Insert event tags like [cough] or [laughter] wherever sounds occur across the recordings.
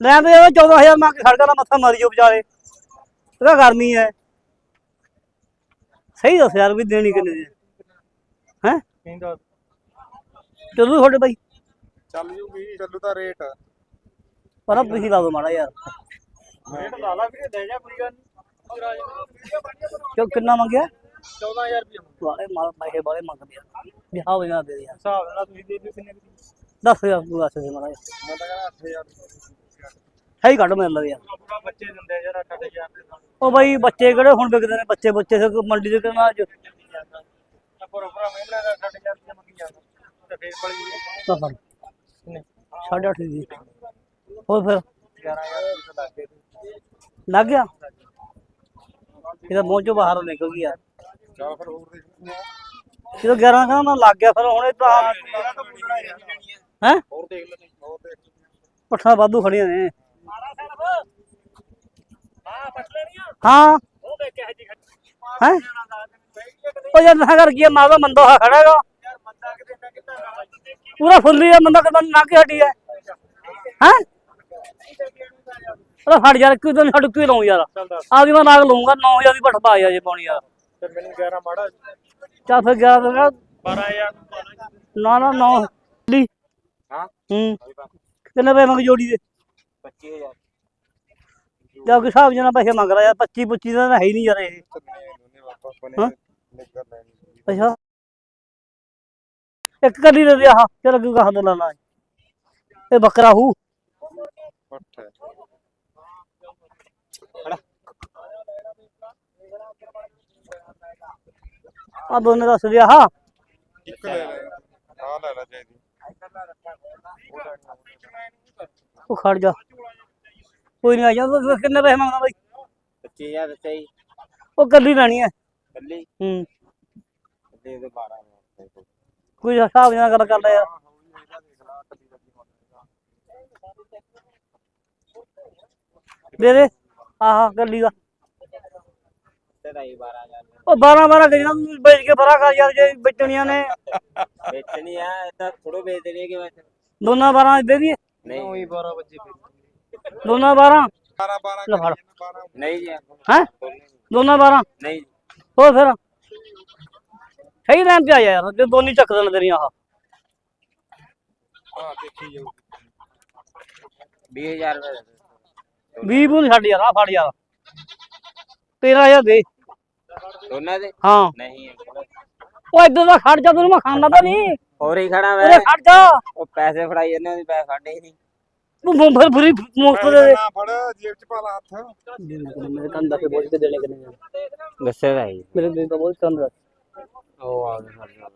ਲੈ ਤੇ 14000 ਮੰਗ ਕੇ ਖੜਕਾ ਦਾ ਮੱਥਾ ਮਾਰੀ ਜੋ ਵਿਚਾਰੇ ਇਹਦਾ ਗਰਮੀ ਹੈ। ਸਹੀ ਦੱਸ ਯਾਰ ਵੀ ਦੇਣੀ ਕਿੰਨੇ ਦੀ ਹੈ। ਚਲੋ ਤੁਹਾਡੇ ਬਾਈ। ਚੱਲ ਜੂਗੀ ਚੱਲੂ ਤਾਂ ਰੇਟ ਪਰ ਤੁਸੀਂ ਲਾ ਦੋ ਮਾੜਾ ਯਾਰ। ਰੇਟ ਲਾ ਲਾ ਵੀਰੇ ਦੇ ਜਾ ਕੋਈ ਗੱਲ ਨਹੀਂ ਕਿਉਂ ਕਿੰਨਾ ਮੰਗਿਆ? 14000 ਰੁਪਏ ਵਾਲੇ ਮਾਲ ਪੈਸੇ ਬਾਲੇ ਮੰਗਦੇ ਆ। ਵਿਆਹ ਹੋ ਜਾਣਾ ਦੇ ਦੇ ਯਾਰ। ਹਿਸਾਬ ਨਾਲ ਤੁਸੀਂ ਦੇ ਦਿਓ ਕਿੰਨੇ ਦੀ। 10000 ਤੂੰ ਦੱਸ ਦੇ ਮਾੜਾ ਯਾਰ ਮੈਂ ਤਾਂ ਕਹਿੰਦਾ 8000 ਸਹੀ ਕੱਢ ਮੇਰੇ ਲਈ ਯਾਰ ਪੂਰਾ ਬੱਚੇ ਦਿੰਦੇ ਆ। ਯਾਰ 8000 ਦੇ ਨਾਲ ਉਹ ਬਾਈ ਬੱਚੇ ਕਿਹੜੇ ਹੁਣ ਵਿਕਦੇ ਨੇ? ਬੱਚੇ ਬੱਚੇ ਸੇ ਮੰਡੀ ਦੇ ਕਿਹਨਾਂ ਅੱਜ ਪਰ ਪੂਰਾ ਮਹਿਮਣਾ ਦਾ 8000 ਰੁਪਏ ਮੰਗੀ ਜਾਂਦਾ ਤੇ ਫੇਰ ਪੜੀ ਤਾਂ ਫੜ ਕਿੰਨੇ ਸਾਢੇ ਅੱਠ ਦੀ। ਹੋਰ ਫਿਰ? 11000 ਰੁਪਏ ਦਾ ਦੇ ਲੱਗ ਗਿਆ? ਇਹਦਾ ਮੂੰਹ ਚੋਂ ਬਾਹਰ ਨਿਕਲ ਗਿਆ ਚਾ ਫਿਰ ਹੋਰ ਦੇਖ ਜਦੋਂ 11 ਕਹਿੰਦਾ ਲੱਗ ਗਿਆ, ਫਿਰ ਹੁਣ ਇਹ ਤਾਂ ਹੈ ਹੋਰ ਦੇਖ ਲੈ ਹੋਰ ਦੇਖ ਪੱਠਾ ਵਾਧੂ ਖੜੀਆਂ ਨੇ ਹਾਂ ਉਹ ਦੇਖ ਕੇ ਜੀ ਹੈ ਉਹ ਯਾਰ ਨਾ ਕਰ ਕੀ ਮਾਂ ਦਾ ਮੰਦਾ ਹੋਇਆ ਖੜਾ ਹੈਗਾ ਯਾਰ ਮੰਦਾ ਕਿਤੇ ਮੈਂ ਕਿੱਦਾਂ ਕਰਾਂ ਦੇਖੀ ਪੂਰਾ ਫੁੱਲੀ ਹੈ ਮੰਦਾ ਕਿਦਾਂ ਨਾ ਕੇ ਹਟੀ ਹੈ ਹੈ ਉਹ ਫੜ ਯਾਰ ਕਿਉਂ ਤੈਨੂੰ ਛੱਡ ਕਿਉਂ ਲਾਉਂ ਯਾਰ ਚੱਲ ਦੱਸ ਆਦੀ ਮੈਂ ਨਾਗ ਲਊਂਗਾ 9000 ਦੀ ਪੱਠ ਪਾ ਜਾ ਜੇ ਪਾਉਣੀ ਯਾਰ ਤੇ ਮੈਨੂੰ 11 ਮਾੜਾ ਚੱਲ ਫਿਰ 11 ਦਾ 12000 ਨਾ ਨਾ 9 ਲੀ ਹਾਂ। ਹੂੰ ਕਿੰਨੇ ਪੈਸੇ ਮੰਗ ਜੋੜੀ ਦੇ? 25000 ਜਾ ਕੇ ਹਿਸਾਬ ਜਨਾ ਪੈਸੇ ਮੰਗ ਰਿਹਾ ਯਾਰ 25 25 ਦਾ ਤਾਂ ਹੈ ਹੀ ਨਹੀਂ ਯਾਰ ਇਹ। ਹਾਂ? ਅੱਛਾ। ਇੱਕ ਕੱਲੀ ਦੇ ਆਹ ਚਲ ਅੱਗੇ ਕਹਾਂ ਤੋਂ ਲੈਣਾ ਇਹ ਬੱਕਰਾ ਹੂ। ਹੈ। ਆ ਦੋਨੇ ਦੱਸ ਦੇ ਆਹ। ਇੱਕ ਲੈ ਲੈ। ਆ ਲੈ ਲੈ ਚਾਹੀਦੀ ਉਹ ਖੜ ਜਾ। ਕੋਈ ਨਹੀਂ ਆ ਜਾਂਦਾ ਤੂੰ ਕਿੰਨੇ ਪੈਸੇ ਮੰਗਦਾ ਬਾਈ? 25000 ਦਿੱਤਾ ਹੀ ਉਹ ਕੱਲੀ ਲੈਣੀ ਹੈ। ਕੱਲੀ ਹੂੰ। ਦੇ ਦੇ 12000 ਕੋਈ। ਹਿਸਾਬ ਜਨਾ ਗੱਲ ਕਰ ਲੈ ਯਾਰ। ਦੇ ਦੇ। ਆਹ ਕੱਲੀ ਦਾ। ਤੇ ਦਾ 12000 ਉਹ 12 12 ਗਈਆਂ ਤੂੰ ਵੇਚ ਕੇ ਬਰਾ ਕਰ ਯਾਰ ਜੇ ਵੇਚਣੀਆਂ ਨੇ। ਵੇਚਣੀ ਆ ਇਦਾਂ ਥੋੜੋ ਵੇਚ ਦੇਣੀ ਹੈ ਕਿ ਮੈਂ ਦੋਨਾਂ 12 ਦੇ ਦੀ ਨਹੀਂ। ਉਹੀ 12 ਵਜੇ ਫਿਰ। ਦੋਨਾਂ 12 12 12 ਲੈ ਫੜ। ਨਹੀਂ ਜੀ। ਹੈ? ਦੋਨਾਂ 12 ਨਹੀਂ ਹੋਰ ਫਿਰ? ਸਹੀ ਟਾਈਮ ਤੇ ਆਇਆ ਯਾਰ ਜੇ ਦੋਨੀ ਚੱਕ ਦੇਣ ਤੇਰੀਆਂ ਆਹ। ਹਾਂ ਦੇਖੀ ਜਾਓ 20000 ਰੁਪਏ 20 ਬੂਨ ਛੱਡ ਯਾਰ ਆ ਫੜ ਯਾਰ। 13000 ਦੇ। ਦੋਨਾਂ ਦੇ? ਹਾਂ। ਨਹੀਂ ਉਹ ਇੱਧਰ ਦਾ ਖੜ ਜਾ ਤੈਨੂੰ ਮੈਂ ਖਾਣਾ ਤਾਂ ਨਹੀਂ। ਹੋਰ ਹੀ ਖੜਾ ਉਰੇ ਖੜ ਜਾ। ਉਹ ਪੈਸੇ ਫੜਾਈ ਜਾਂਦੇ ਉਹਦੇ ਪੈਸੇ ਫੜਦੇ ਹੀ ਨਹੀਂ। ਤੂੰ ਮੁੰ- ਫਿਰ ਮੁਫਤ ਦੇ ਦੇ। ਨਾ ਫੜ ਜੇਬ ਚ ਪਾ ਲਾ ਹੱਥ। ਮੇਰੇ ਕੰਨ ਦਾ ਬੋਝ ਕੇ ਦੇਣੇ ਕਿੰਨੇ ਦੱਸੇ ਦਾ ਹੀ। ਮੇਰੇ ਦੇ ਤਾਂ ਬੋਝ ਕੰਨ ਦਾ। ਉਹ ਆ ਗਿਆ ਫੜ ਜਾ।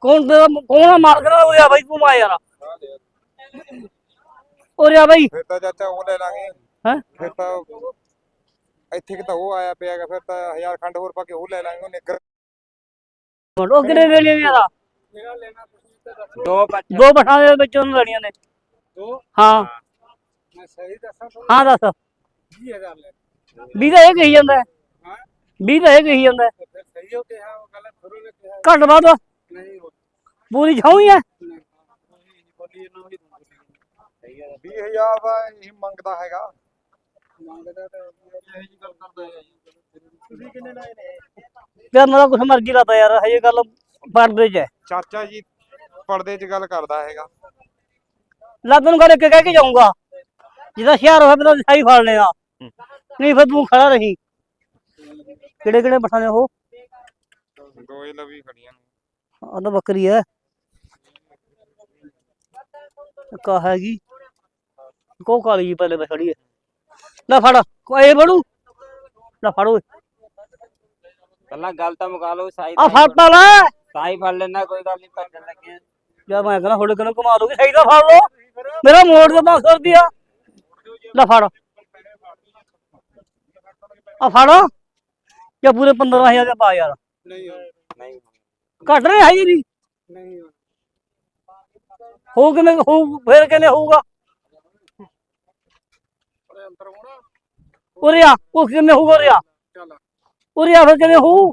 ਕੌਣ ਤੇ ਕੌਣ ਆ ਮਾਲਕ ਦਾ ਉਰੇ ਆ ਬਾਈ ਤੂੰ ਮਾ ਯਾਰ। ਉਰੇ ਆ ਬਾਈ। ਫਿਰ ਤਾਂ ਚਾਚਾ ਉਹ ਲੈ ਲਾਂਗੇ। ਹੈ? ਫਿਰ ਤਾਂ ਇੱਥੇ ਕਿ ਤਾਂ ਉਹ ਆਇਆ ਪਿਆਗਾ ਫਿਰ ਤਾਂ ਹਜ਼ਾਰ ਖੰਡ ਹੋਰ ਪਾ ਕੇ ਉਹ ਲੈ ਲਾਂਗੇ ਉਹ ਨਿੱਗਰ ਉਹ ਕਿੰਨੇ ਦੇ ਲਈ ਯਾਰ ਜਿਹੜਾ ਲੈਣਾ ਤੁਸੀਂ ਦੋ ਬੱਚੇ। ਦੋ ਪਠਾਂ ਦੇ ਵਿੱਚ ਉਹਨੂੰ ਲੈਣੀਆਂ ਨੇ। ਦੋ? ਹਾਂ। ਮੈਂ ਸਹੀ ਦੱਸਾਂ ਤੁਹਾਨੂੰ? ਹਾਂ ਦੱਸ। 20000 ਲੈ। 20 ਦਾ ਇਹ ਕਹੀ ਜਾਂਦਾ ਹੈ। ਹਾਂ। 20 ਦਾ ਇਹ ਕਹੀ ਜਾਂਦਾ ਹੈ। ਫਿਰ ਸਹੀ ਹੋ ਕਿਹਾ ਉਹ ਗੱਲ ਖਰੂ ਨੇ ਕਿਹਾ। ਘੱਟ ਵੱਧ। ਨਹੀਂ ਉਹ ਪੂਰੀ ਛਾਉਂ ਹੀ ਹੈ। ਬੋਲੀ ਨਾ ਹੋਈ ਸਹੀ ਹੈ 20000 ਦਾ ਇਹ ਮੰਗਦਾ ਹੈਗਾ। ਮੰਗਦਾ ਤਾਂ ਇਹ ਜੀ ਗੱਲ ਕਰਦਾ ਹੈ ਤੁਸੀਂ ਕਿੰਨੇ ਲਾਏ ਨੇ ਯਾਰ ਮੇਰਾ ਕੁਛ ਮਰਜ਼ੀ ਲਾਤਾ ਯਾਰ ਹਜੇ ਗੱਲ ਪੜਦੇ ਚ ਹੈ। ਚਾਚਾ ਜੀ ਪਰਦੇ 'ਚ ਗੱਲ ਕਰਦਾ ਹੈਗਾ। ਲੱਤ ਨੂੰ ਗੱਲ ਇੱਕ ਕਹਿ ਕੇ ਜਾਊਂਗਾ। ਜਿਹਦਾ ਸ਼ਹਿਰ ਹੋਇਆ ਤਾਂ ਸਹੀ ਫੜ ਲੈਣਾ। ਨਹੀਂ ਫਿਰ ਤੂੰ ਖੜਾ ਰਹੀ। ਕਿਹੜੇ ਕਿਹੜੇ ਪਠਾਂ ਨੇ ਉਹ? ਦੋ ਹੀ ਲਵੀ ਖੜੀਆਂ ਨੇ। ਆ ਤਾਂ ਬੱਕਰੀ ਹੈ। ਕਾ ਹੈਗੀ। ਕੋ ਕਾਲੀ ਜੀ ਪਹਿਲੇ ਬਖੜੀ ਹੈ। ਲੈ ਫੜ ਕੋਈ ਫੜੂ। ਲੈ ਫੜ ਓਏ। ਕੱਲਾ ਗੱਲ ਤਾਂ ਮੁਕਾ ਲਓ ਸਾਈ ਆ ਫੜ ਤਾ ਲੈ। ਸਾਈ ਫੜ ਲੈਣਾ ਕੋਈ ਗੱਲ ਨਹੀਂ ਭੱਜਣ ਲੱਗੇ ਯਾਰ ਮੈਂ ਕਹਿੰਦਾ ਤੁਹਾਡੇ ਕੋਲ ਘੁਮਾ ਦੋਗੇ ਸਹੀ ਤਾਂ ਫੜ ਲਓ। ਮੇਰਾ ਮੋੜ ਦੇ 500 ਰੁਪਿਆ ਲੈ ਫੜ। ਆ ਫੜ। ਜਾਂ ਪੂਰੇ 15000 ਦਾ ਪਾ ਯਾਰ। ਨਹੀਂ ਨਹੀਂ। ਘੱਟ ਨਹੀਂ ਹੈ ਜੀ। ਨਹੀਂ ਨਹੀਂ ਹੋ ਕਿਵੇਂ ਹੋ ਫੇਰ ਕਿਵੇਂ ਹੋਊਗਾ? ਅੰਦਰ ਹੋਣਾ। ਉਰੇ ਆ ਉਹ ਕਿਵੇਂ ਹੋਊਗਾ ਉਰੇ ਆ? ਚੱਲ ਉਰੇ ਆ ਫਿਰ ਕਿਵੇਂ ਹੋਊ?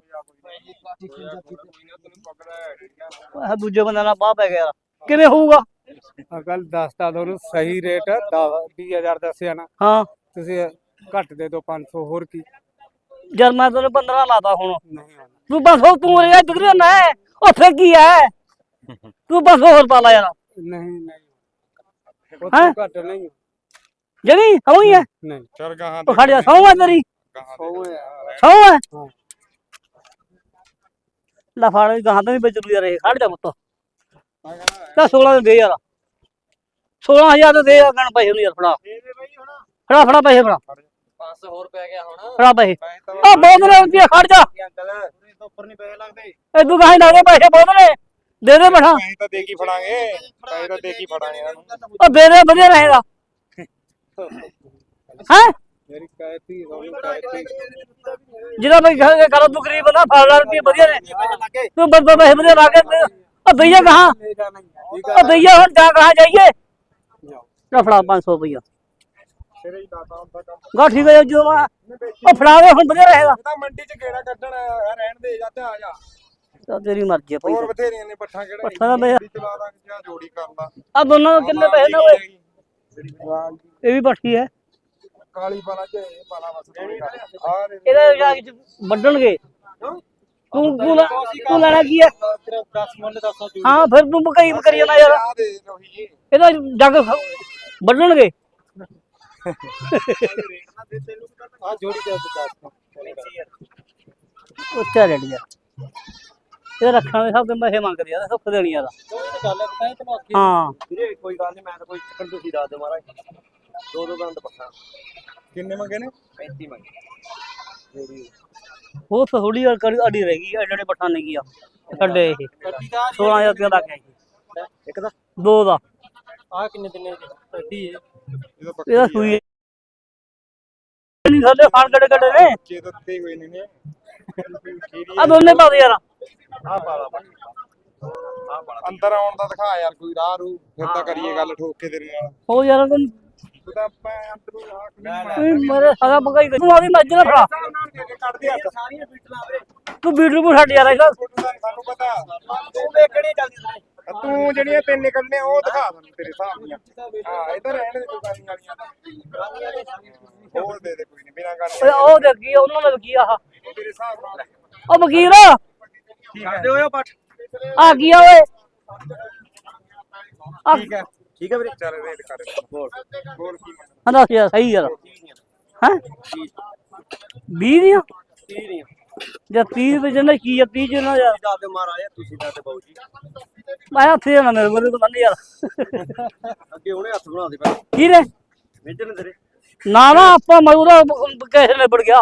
ਆਹ ਦੂਜੇ ਬੰਦੇ ਨਾਲ ਬਾਹ ਪੈ ਗਿਆ ਯਾਰ। ਕਿਵੇਂ ਹੋਊਗਾ? ਅਕਲ ਦੱਸਤਾ ਤੁਹਾਨੂੰ ਸਹੀ ਰੇਟ 20000 ਦੱਸਿਆ ਨਾ। ਹਾਂ। ਤੁਸੀਂ ਘੱਟ ਦੇ ਦਿਓ 500 ਹੋਰ ਕੀ। ਜਦ ਮੈਂ ਤੈਨੂੰ 15 ਲਾਤਾ ਹੁਣ। ਨਹੀਂ ਹੋਣਾ ਤੂੰ ਬਸ ਹੋ ਤੂੰ ਰਿਹਾ ਦੁਗਰੇ ਨਾ ਹੈ ਉੱਥੇ ਕੀ ਹੈ ਤੂੰ ਬਸ ਹੋਰ ਪਾ ਲਾ ਯਾਰ। ਨਹੀਂ ਨਹੀਂ। ਉਹ ਹੈਂ? ਤੋਂ ਘੱਟ ਨਹੀਂ। ਜਣੀ ਸੌਂ ਹੀ ਹੈ ਨਹੀਂ। ਚਲ ਗਾਹਾਂ ਉਹ ਖੜ ਜਾ ਸੌਂ ਹੈ ਤੇਰੀ। ਸੌ ਹੈ ਸੌਂ ਹੈ। ਲੈ ਫੜ ਤੋਂ ਵੀ ਬਚੂ ਯਾਰ ਇਹ ਖੜ ਜਾ ਪੁੱਤ। ਤਾਂ 16 ਦੇ ਦੇ ਯਾਰ। 16000 ਦੇ ਦੇ ਗਣ ਪੈਸੇ ਨੂੰ ਯਾਰ ਫੜਾ। ਫੜਾ ਫੜਾ ਪੈਸੇ ਫੜਾ। 500 ਹੋਰ ਪੈ ਗਿਆ ਹੁਣ। ਫੜਾ ਪੈਸੇ। ਆ ਬਹੁਤ ਨੇ ਰੁਪਏ ਖੜ ਜਾ। ਅੰਕਲ ਉੱਪਰ ਨਹੀਂ ਪੈਸੇ ਲੱਗਦੇ। ਇਦੋਂ ਪੈਸੇ ਬਹੁਤ ਨੇ। ਦੇ ਦੇ ਬੈਠਾ ਪੈਸੇ ਤਾਂ ਦੇ ਕੀ ਫੜਾਂਗੇ। ਪੈਸੇ ਤਾਂ ਦੇ ਕੀ ਫੜਾਂਗੇ ਇਹਨਾਂ ਨੂੰ ਉਹ ਦੇ ਦੇ ਵਧੀਆ ਰਹੇਗਾ। [laughs] ਹੈ? ਮੇਰੀ ਜਿਹੜਾ ਬਈ ਘਰ ਕਰ ਤੂੰ ਗਰੀਬ ਨਾ ਫੜ ਲਾ ਰੁਪਏ ਵਧੀਆ ਨੇ। ਤੂੰ ਬੰਦਾ ਪੈਸੇ ਵਧੀਆ ਲਾ ਕੇ। ਉਹ ਦਈਆ ਕਹਾਂ? ਲੈ ਜਾਣਾ ਠੀਕ ਉਹ ਦਈਆ ਹੁਣ ਜਾ ਕਹਾਂ ਜਾਈਏ? ਲੈ ਫੜਾ 500 ਰੁਪਇਆ ਸਿਰੇ ਹੀ ਦਾਤਾ ਹੁੰਦਾ ਕੰਮ। ਗਾ ਠੀਕ ਹੈ ਜੋ ਮੈਂ ਉਹ ਫੜਾ ਦੇ ਹੁਣ ਵਧੀਆ ਰਹੇਗਾ। ਤਾਂ ਮੰਡੀ 'ਚ ਗੇੜਾ ਕੱਢਣ ਰਹਿਣ ਦੇ ਜਾ ਤੇ ਆ ਜਾ। ਤਾਂ ਤੇਰੀ ਮਰਜ਼ੀ ਹੈ ਹੋਰ ਭਾਈ ਬਥੇਰੀਆਂ ਨੇ ਪੱਠਾ ਕਿਹੜਾ ਪੱਠਾਂ ਦਾ ਪੈਸਾ- ਚਲਾ ਦਾਂਗੇ ਜਾਂ ਜੋੜੀ ਕਰ ਲਾ। ਆ ਦੋਨਾਂ ਨੂੰ ਕਿੰਨੇ ਪੈਸੇ ਨੇ ਓਏ ਇਹ ਵੀ ਪੱਠੀ ਹੈ। ਕਾਲੀ ਪਾਲਾ ਚ ਇਹ ਪਾਲਾ ਬਸ ਆ ਰੇ ਇਹਦਾ ਜਾ ਕੇ ਵੱਢਣਗੇ। ਤੂੰ ਤੂੰ ਲੈ- ਤੂੰ ਲੈਣਾ ਕੀ ਹੈ 10 ਮੁੱਲ ਦੱਸਾਂ ਹਾਂ ਫਿਰ ਤੂੰ ਬਕਈ ਕਰੀ ਜਾਣਾ ਯਾਰ। ਆ ਦੇ ਰੋਹੀ ਜੀ। ਇਹਦਾ ਜੱਗ ਵੱਢਣਗੇ। ਆ ਜੋੜੀ ਦੇ ਦੱਸ ਉੱਚਾ ਰੇਟ ਯਾਰ। ਇਹ ਰੱਖਣ ਦੇ ਸਭ ਤੋਂ ਪੈਸੇ ਮੰਗਦੇ ਯਾਰ ਸੁੱਖ ਦੇਣੀ ਯਾਰ ਗੱਲ ਹੈ ਤੈਨੂੰ ਹਾਂ। ਵੀਰੇ ਕੋਈ ਗੱਲ ਨਹੀਂ ਮੈਂ ਤਾਂ ਕੋਈ ਚੱਕਰ ਤੁਸੀਂ ਦੱਸ ਦਿਓ ਮਹਾਰਾਜ। ਦੋ ਦੋ ਦੰਦ ਪੱਕਾ। ਕਿੰਨੇ ਮੰਗੇ ਨੇ? 35 ਮੰਗੇ। ਉਹ ਥੋੜੀ ਅੜੀ ਰਹਿ ਗਈ ਐਡੇ ਐਡੇ ਪੱਠਾ ਨਹੀਂ ਗਿਆ ਛੱਡੇ ਇਹ 16000 ਰੁਪਏ ਦਾ ਗਿਆ ਇੱਕ ਦਾ? ਦੋ ਦਾ। ਆ ਕਿੰਨੇ ਦਿਨੇ ਦੀ 30 ਹੈ। ਇਹਦਾ ਸੂਈ ਨਹੀਂ ਸਾਡੇ ਫਾਨ ਨੇ? ਦਿੱਤੇ ਹੋਏ ਨੇ ਨੇ। ਆ ਦੋਨੇ ਪਾ ਦੇ ਯਾਰ। ਆ ਪਾਲਾ ਅੰਦਰ ਆਉਣ ਦਾ ਦਿਖਾ ਯਾਰ ਕੋਈ ਰਾਹ ਰੂ ਫਿਰ ਤਾਂ ਕਰੀਏ ਗੱਲ ਠੋਕ ਕੇ ਤੇਰੇ ਨਾਲ। ਹੋ ਯਾਰ ਤੂੰ ਮੇਰੇ ਸਾਰਾ ਬਗਾਈ ਤੂੰ ਆਦੀ ਮੱਝ ਨਾ ਫੜਾ। ਤੂੰ ਵੀਡੀਓ ਨੂੰ ਛੱਡ ਯਾਰ ਇਹਦਾ ਸਾਨੂੰ ਪਤਾ। ਤੂੰ ਜਿਹੜੀਆਂ ਤਿੰਨ ਨਿਕਲਨੇ ਉਹ ਦਿਖਾ ਸਾਨੂੰ ਤੇਰੇ ਹਿਸਾਬ ਦੀਆਂ। ਹਾਂ ਇੱਧਰ ਰਹਿਣ ਦੇ ਦੁਕਾਨੀ ਵਾਲੀਆਂ ਦਾ ਹੋਰ ਦੇ ਦੇ ਕੋਈ ਨਹੀਂ ਬਿਨਾਂ ਗੱਲ ਓਏ ਉਹ ਦੇ ਕੀ ਉਹਨਾਂ ਨੇ ਕੀ ਆਹ? ਤੇਰੇ ਹਿਸਾਬ ਨਾਲ ਉਹ ਵਕੀਲ। ਛੱਡ ਦਿਓ ਪੱਠ ਆ ਕੀ ਆ ਓਏ? ਠੀਕ ਹੈ। ਠੀਕ ਹੈ ਵੀਰੇ? ਚੱਲ ਰੇਟ ਕਰ। ਹੋਰ। ਹੋਰ ਕੀ ਯਾਰ ਸਹੀ ਯਾਰ ਹੈ? 20 ਦੀਆਂ? 30 ਦੀਆਂ ਜਾਂ 30 ਵਿੱਚ ਨਾ ਕੀ ਆ 30 ਚ ਨਾ ਯਾਰ। ਦੱਸ ਦਿਓ ਮਹਾਰਾਜ ਤੁਸੀਂ ਦੱਸ ਬਾਊ ਜੀ। ਮੈਂ ਹੱਥੇ ਜਾਣਾ ਮੇਰੇ ਕੋਲ ਪਤਾ ਨਹੀਂ ਯਾਰ ਅੱਗੇ ਉਹਨੇ ਹੱਥ ਬਣਾ ਦੇ ਪਹਿਲਾਂ ਕੀ ਨੇ ਮੇਜਰ ਨੇ ਤੇਰੇ। ਨਾ ਨਾ ਆਪਾਂ ਮਜ਼ਦੂਰਾ ਕੈਸੇ ਨਿਬੜ ਗਿਆ।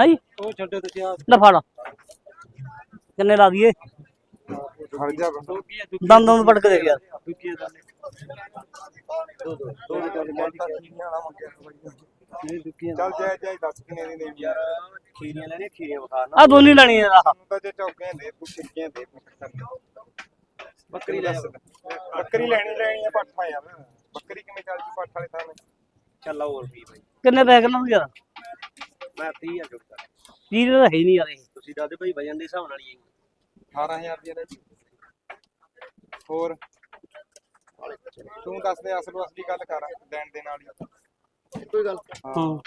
ਹੈ ਉਹ ਛੱਡੋ ਤੁਸੀਂ ਆ ਲੈ ਫੜ। ਕਿੰਨੇ ਲਾ ਦਈਏ? ਜਾ। ਦੰਦ ਦੰਦ ਪਟਕ ਦੇ ਯਾਰ ਆ ਚੱਲ ਜਾਇ ਜਾਇ ਦੱਸ ਕਿੰਨੇ ਦੀ ਦੇਣੀ ਯਾਰ ਖੀਰੀਆਂ ਲੈਣੀਆਂ ਖੀਰੀਆਂ ਵਿਖਾ ਨਾ ਆ ਦੋਨੀ ਲੈਣੀ ਆ। ਆਹ ਤੂੰ ਜੇ ਚੌਕੇ ਦੇ ਟਿੱਕੀਆਂ ਦੇ ਬੱਕਰੀ ਲੈ ਬੱਕਰੀ ਲੈਣੀ ਲੈਣੀ ਆ ਪੱਠਾ ਯਾਰ। ਬੱਕਰੀ ਕਿਵੇਂ ਚੱਲਦੀ ਪੱਠ ਵਾਲੇ ਥਾਂ ਚੱਲ ਆਓ ਹੋਰ ਵੀ ਬਾਈ। ਕਿੰਨੇ ਪੈ ਕਿੰਨਾ ਯਾਰ ਮੈਂ 30 ਆ ਜੁੜਦਾ 30 ਦਾ ਹੈ ਹੀ ਨਹੀਂ ਯਾਰ ਇਹ। ਤੁਸੀਂ ਦੱਸ ਦਿਓ ਭਾਈ ਵਜਨ ਦੇ ਹਿਸਾਬ ਨਾਲ ਹੀ ਹੈ। 18000 ਰੁਪਏ ਦਾ ਜੀ। ਹੋਰ? ਤੂੰ ਦੱਸ ਦੇ ਅਸਲ ਅਸਲੀ ਗੱਲ ਕਰ ਲੈਣ ਦੇ ਨਾਲ ਹੀ ਕੋਈ ਗੱਲ। ਹਾਂ।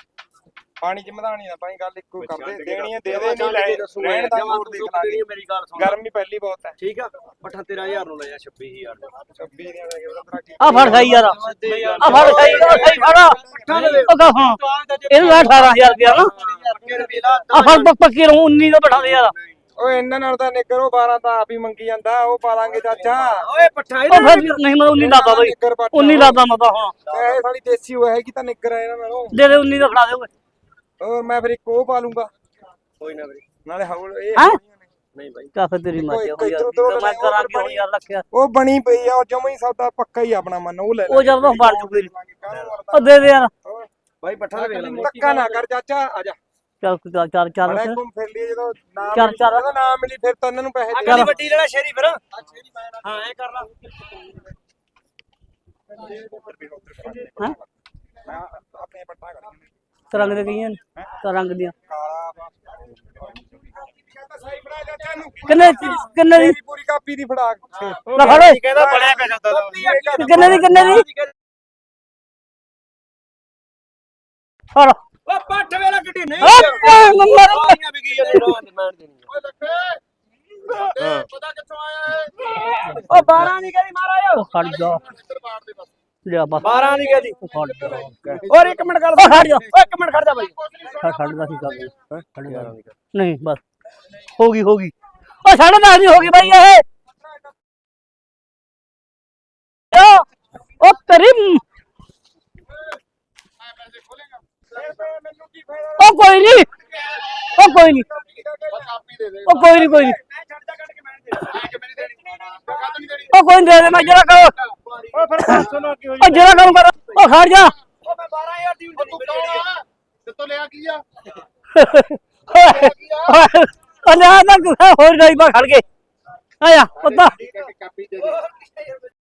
ਪਾਣੀ ਚ ਮਧਾਣੀ ਨਾ ਪਾਣੀ ਗੱਲ ਇੱਕੋ ਕਰਦੇ। ਦੇਣੀ ਹੈ ਦੇ ਦੇ ਨਹੀਂ ਲੈ ਲੈਣ ਦਾ ਹੋਰ ਦੇਖ ਲਾਂਗੇ ਮੇਰੀ ਗੱਲ ਸੁਣ। ਗਰਮੀ ਪਹਿਲੀ ਬਹੁਤ ਹੈ। ਠੀਕ ਆ ਪੱਠਾ 13000 ਨੂੰ ਲੈ ਜਾ 26000 ਦਾ 26 ਦੀਆਂ ਲੈ ਕੇ ਉਹਦਾ ਤੇਰਾ ਕੀ ਆ ਫੜ ਸਹੀ ਯਾਰ ਆ ਫੜ ਸਹੀ ਆ ਸਹੀ ਫੜਾ ਉਹ ਕਾ ਹਾਂ। ਇਹਨੂੰ ਲੈ 18000 ਰੁਪਇਆ ਨਾ। ਆ ਫੜ ਪੱਕੀ ਰਹੂ 19 ਦਾ ਬਿਠਾ ਦੇ ਯਾਰ। ਓਏ ਇਹਨਾਂ ਨਾਲ ਤਾਂ ਨਿੱਕਰ ਉਹ 12 ਤਾਂ ਆਪ ਹੀ ਮੰਗੀ ਜਾਂਦਾ ਉਹ ਪਾ ਲਾਂਗੇ ਚਾਚਾ। ਓਏ ਪੱਠਾ ਉਹ ਫਿਰ ਨਹੀਂ ਮੈਂ 19 ਲਾਦਾ ਬਈ 19 ਲਾਦਾ ਮੈਂ ਤਾਂ ਹੁਣ। ਇਹ ਸਾਡੀ ਦੇਸੀ ਉਹ ਹੈਗੀ ਤਾਂ ਨਿੱਕਰ ਹੈ ਇਹਨਾਂ ਨਾਲੋਂ। ਦੇ ਦੇ 19 ਦਾ ਫੜਾ ਦੇ ਓਏ। ਹੋਰ ਮੈਂ ਫਿਰ ਇੱਕ ਉਹ ਪਾ ਲੂੰਗਾ। ਕੋਈ ਨਾ ਵੀਰੇ। ਨਾਲੇ ਹੌਲ ਇਹ ਹੈਂ? ਨਹੀਂ ਬਾਈ। ਕਾ ਫਿਰ ਤੇਰੀ ਮਰਜ਼ੀ ਇੱਕ ਹੋ ਯਾਰ ਮੈਂ ਕਰਾਂਗੀ ਹੁਣ ਯਾਰ ਰੱਖਿਆ। ਉਹ ਬਣੀ ਪਈ ਆ ਉਹ ਜਮਾ ਹੀ ਸੌਦਾ ਪੱਕਾ ਹੀ ਆਪਣਾ ਮਨ ਉਹ ਲੈ ਉਹ ਜਦੋਂ ਬਣ ਚੁੱਕੀ ਉਹ ਦੇ ਦੇ ਯਾਰ। ਬਾਈ ਪੱਠਾ ਦੇ ਵੇਖ ਲਾਂਗੇ ਧੱਕਾ ਨਾ ਕਰ ਚਾਚਾ ਆ ਜਾ। ਚੱਲ ਚੱਲ ਚੱਲ ਚੱਲ ਬੜਾ ਘੁੰਮ ਫਿਰ ਲਈ ਜਦੋਂ ਨਾ ਚੱਲ, ਚੱਲ। ਜਦੋਂ ਨਾ ਮਿਲੀ ਫਿਰ ਤਾਂ ਇਹਨਾਂ ਨੂੰ ਪੈਸੇ ਦੇ ਚੱਲ। ਵੱਡੀ ਲੈਣਾ ਸ਼ੇਰੀ ਫਿਰ। ਹਾਂ ਐ ਕਰ ਲਾ। ਹਾਂ? ਮੈਂ ਆਪਣੇ ਪੱਟਾ ਕਰ ਤਰੰਗ ਦੇ ਗਈਆਂ ਨੇ ਤਰੰਗ ਦੀਆਂ। ਕਾਲਾ ਕਹਿੰਦਾ ਸਹੀ ਬਣਾ ਚਾਚਾ ਨੂੰ। ਕਿੰਨੇ ਕਿੰਨੇ ਦੀ ਪੂਰੀ ਕਾਪੀ ਦੀ ਫੜਾ ਕੇ ਲੈ ਫੜ। ਓਏ। ਕਹਿੰਦਾ ਬਣਿਆ ਪਿਆ ਜਾਂਦਾ ਕਿੰਨੇ ਦੀ ਕਿੰਨੇ ਦੀ? ਫੜ। ਓ ਪੱਠ ਵੇਲਾ ਕਿੱਡੀ ਨਹੀਂ ਓਏ ਨੰਬਰ ਸਾਰੀਆਂ ਵਿਕੀ ਜਾਂਦੀਆਂ ਰੋਆਂ ਦੀ ਮੈਂ ਦੇਣੀ ਓਏ ਲੱਖੇ ਇਹ ਪਤਾ ਕਿੱਥੋਂ ਆਇਆ ਹੈ ਓ 12 ਨਹੀਂ ਕਹਦੀ ਮਹਾਰਾਜ? ਉਹ ਖੜ ਜਾ। ਲਿਆ ਬਸ। 12 ਨਹੀਂ ਕਹਦੀ? ਉਹ ਖੜ ਜਾ। ਔਰ ਇੱਕ ਮਿੰਟ ਗੱਲ ਖੜ ਜਾ। ਓ ਇੱਕ ਮਿੰਟ ਖੜ ਜਾ ਬਾਈ। ਖੜ ਖੜਦਾ ਸੀ ਕੰਮ ਖੜ ਜਾ। ਨਹੀਂ ਬਸ। ਹੋ ਗਈ ਹੋ ਗਈ। ਉਹ ਸਾਢੇ ਦਸ ਦੀ ਹੋ ਗਈ ਬਾਈ ਇਹ। ਓ, ਉਹ ਤੇਰੀ ਮ- ਪੈਸੇ ਖੋਲੇਗਾ ਮੈਨੂੰ ਕੀ ਫਾਇਦਾ ਉਹ ਕੋਈ ਨਹੀਂ ਉਹ ਕੋਈ ਨਹੀਂ ਬਸ ਕਾਪੀ ਦੇ ਦੇ ਉਹ ਕੋਈ ਨਹੀਂ ਕੋਈ ਨਹੀਂ ਮੈਂ ਛੱਡਦਾ ਕੱਢ ਕੇ ਮੈਂ ਦੇ ਮੈਂ ਕਿ ਮੇਰੀ ਦੇਣੀ ਮੈਂ ਕਾਹਤੋਂ ਨਹੀਂ ਦੇਣੀ ਉਹ ਕੋਈ ਨਹੀਂ ਦੇ ਦੇ ਮੈਂ ਜਰਾ ਕਰ। ਓਏ ਫਿਰ 500 ਨਾ ਕਿਉਂ ਉਹ ਜਰਾ ਕੰਮ ਕਰ ਉਹ ਖੜ ਜਾ। ਓ ਮੈਂ 12000 ਦੀ ਤੂੰ ਕੌਣ ਆ? ਕਿੱਥੋਂ ਲਿਆ ਕੀ ਆ? ਉਹ ਨਾ ਨਾ ਹੋਰ ਨਹੀਂ ਬਾ ਖੜ ਕੇ ਆਇਆ ਪਤਾ। ਕਾਪੀ ਦੇ ਦੇ।